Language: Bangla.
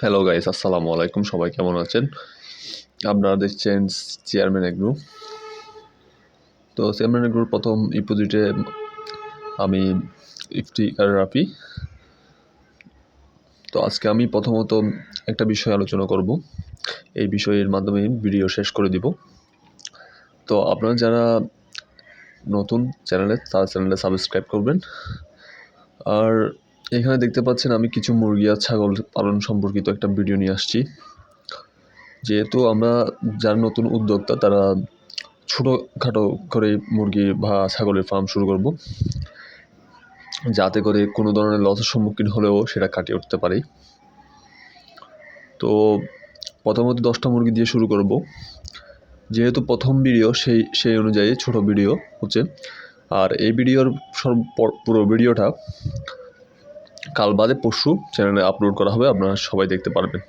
হ্যালো গাইস আসসালামু আলাইকুম সবাই কেমন আছেন? আপনারা দেখছেন চেয়ারম্যান এগ্রু তো চেয়ারম্যান এগ্রুর প্রথম ইপোজিটে আমি ইফতিকার রাফি। তো আজকে আমি প্রথমত একটা বিষয় আলোচনা করব। এই বিষয়ের মাধ্যমে ভিডিও শেষ করে দিব। তো আপনারা যারা নতুন চ্যানেলে, তারা চ্যানেলে সাবস্ক্রাইব করবেন। আর এখানে দেখতে পাচ্ছেন আমি কিছু মুরগি আর ছাগল পালন সম্পর্কিত একটা ভিডিও নিয়ে আসছি। যেহেতু আমরা যারা নতুন উদ্যোক্তা, তারা ছোটোখাটো করে মুরগি বা ছাগলের ফার্ম শুরু করব। যাতে করে কোনো ধরনের লসের সম্মুখীন হলেও সেটা কাটিয়ে উঠতে পারি। তো প্রথমত দশটা মুরগি দিয়ে শুরু করব। যেহেতু প্রথম ভিডিও, সেই সেই অনুযায়ী ছোট ভিডিও হচ্ছে। আর এই ভিডিওর সর্ব, পুরো ভিডিওটা কাল বাদে পরশু চ্যানেলে আপলোড করা হবে আপনারা সবাই দেখতে পারবেন।